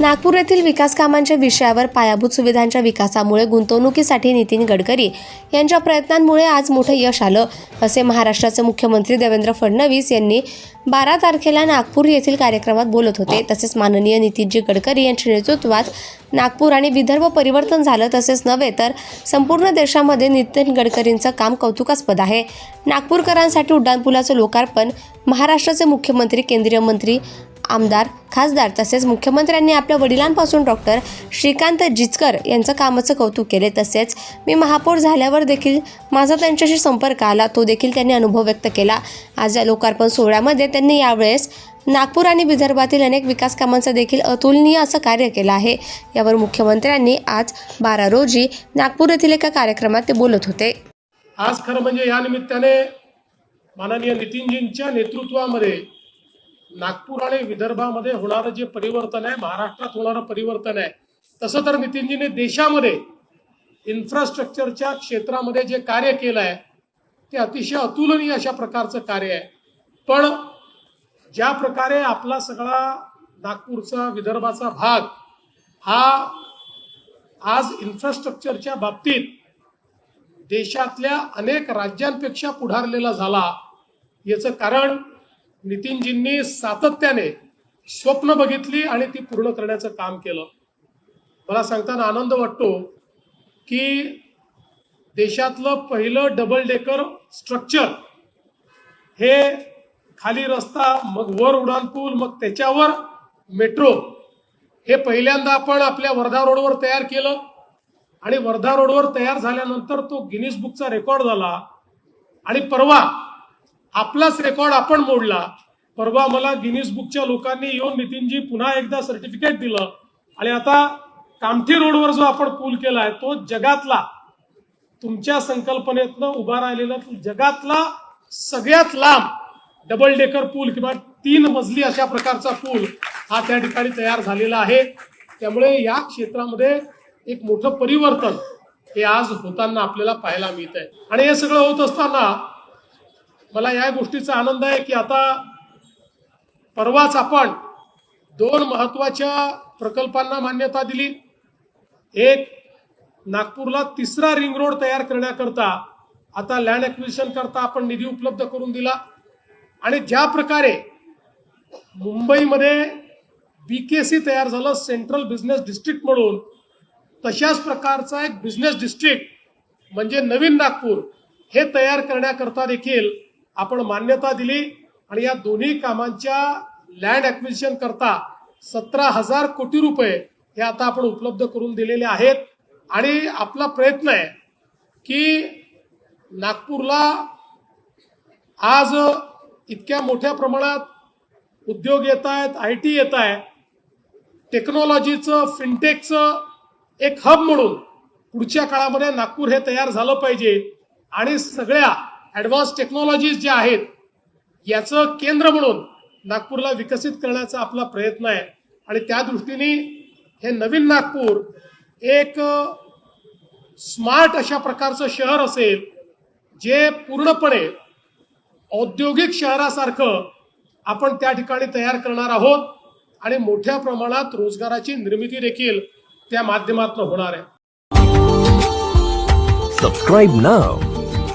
नागपूर येथील विकास कामांच्या विषयावर पायाभूत सुविधांच्या विकासामुळे गुंतवणुकीसाठी नितीन गडकरी यांच्या प्रयत्नांमुळे आज मोठं यश आलं. असे महाराष्ट्राचे मुख्यमंत्री देवेंद्र फडणवीस यांनी बारा तारखेला नागपूर येथील कार्यक्रमात बोलत होते. तसेच माननीय नितीनजी गडकरी यांच्या नेतृत्वात नागपूर आणि विदर्भ परिवर्तन झालं. तसेच नव्हे तर संपूर्ण देशामध्ये नितीन गडकरींचं काम कौतुकास्पद आहे. नागपूरकरांसाठी उड्डाणपुलाचं लोकार्पण महाराष्ट्राचे मुख्यमंत्री केंद्रीय मंत्री आमदार खासदार तसेच मुख्यमंत्र्यांनी आपल्या वडिलांपासून डॉक्टर श्रीकांत जिचकर यांचं कामाचं कौतुक केले. तसेच मी महापौर झाल्यावर देखील माझा त्यांच्याशी संपर्क आला. तो देखील त्यांनी अनुभव व्यक्त केला. आज या लोकार्पण सोहळ्यामध्ये त्यांनी यावेळेस नागपूर आणि विदर्भातील अनेक विकास कामांचं देखील अतुलनीय असं कार्य केलं आहे. यावर मुख्यमंत्र्यांनी आज बारा रोजी नागपूर येथील एका कार्यक्रमात ते बोलत होते. आज खरं म्हणजे या निमित्ताने माननीय नितीनजींच्या नेतृत्वामध्ये नागपूर आणि विदर्भामध्ये होणारं जे परिवर्तन आहे महाराष्ट्रात होणारं परिवर्तन आहे तसं तर नितीनजीने देशामध्ये इन्फ्रास्ट्रक्चरच्या क्षेत्रामध्ये जे कार्य केलं आहे ते अतिशय अतुलनीय अशा प्रकारचं कार्य आहे. पण ज्या प्रकारे आपला सगळा नागपूरचा विदर्भाचा भाग हा आज इन्फ्रास्ट्रक्चरच्या बाबतीत देशातल्या अनेक राज्यांपेक्षा पुढारलेला झाला याचं कारण नितीनजींनी सातत्याने स्वप्न बघितली आणि ती पूर्ण करण्याचं काम केलं. मला सांगताना आनंद वाटतो की देशातलं पहिलं डबल डेकर स्ट्रक्चर हे खाली रस्ता मग वर उड्डाणपूल मग त्याच्यावर मेट्रो हे पहिल्यांदा आपण आपल्या वर्धा रोडवर तयार केलं. आणि वर्धा रोडवर तयार झाल्यानंतर तो गिनीज बुकचा रेकॉर्ड झाला. आणि परवा आपलाच रेकॉर्ड आपण मोडला. परवा मला गिनीज बुकच्या लोकांनी येऊन नितीनजी पुन्हा एकदा सर्टिफिकेट दिलं. आणि आता कामठी रोडवर जो आपण पूल केला आहे तो जगातला तुमच्या संकल्पनेतनं उभा राहिलेला जगातला सगळ्यात लांब डबल डेकर पूल किंवा तीन मजली अशा प्रकारचा पूल हा त्या ठिकाणी तयार झालेला आहे. त्यामुळे या क्षेत्रामध्ये एक मोठं परिवर्तन हे आज होताना आपल्याला पाहायला मिळत आहे आणि हे सगळं होत असताना मला या गोष्टीचा आनंद आहे की आता परवाच आपण दोन महत्त्वाच्या प्रकल्पांना मान्यता दिली. एक नागपूरला तिसरा रिंग रोड तयार करण्याकरता आता लँड ॲक्विजिशन करता आपण निधी उपलब्ध करून दिला. आणि ज्या प्रकारे मुंबईमध्ये बीकेसी तयार झालं सेंट्रल बिझनेस डिस्ट्रिक्ट म्हणून तशाच प्रकारचा एक बिझनेस डिस्ट्रिक्ट म्हणजे नवीन नागपूर हे तयार करण्याकरता देखील आपण मान्यता दिली आणि या दोन्ही कामांच्या लँड ॲक्विजिशन करता सतरा हजार कोटी रुपये हे आता आपण उपलब्ध करून दिलेले आहेत. आणि आपला प्रयत्न आहे की नागपूरला आज इतक्या मोठ्या प्रमाणात उद्योग येत आहेत आय टी येत आहे. टेक्नॉलॉजीचं फिनटेकचं एक हब म्हणून पुढच्या काळामध्ये नागपूर हे तयार झालं पाहिजे. आणि सगळ्या ॲडव्हान्स टेक्नॉलॉजीज ज्या आहेत याचं केंद्र म्हणून नागपूरला विकसित करण्याचा आपला प्रयत्न आहे. आणि त्या दृष्टीने हे नवीन नागपूर एक स्मार्ट अशा प्रकारचं शहर असेल जे पूर्णपणे औद्योगिक शहरासारखं आपण त्या ठिकाणी तयार करणार आहोत आणि मोठ्या प्रमाणात रोजगाराची निर्मिती देखील त्या माध्यमातून होणार आहे. Subscribe now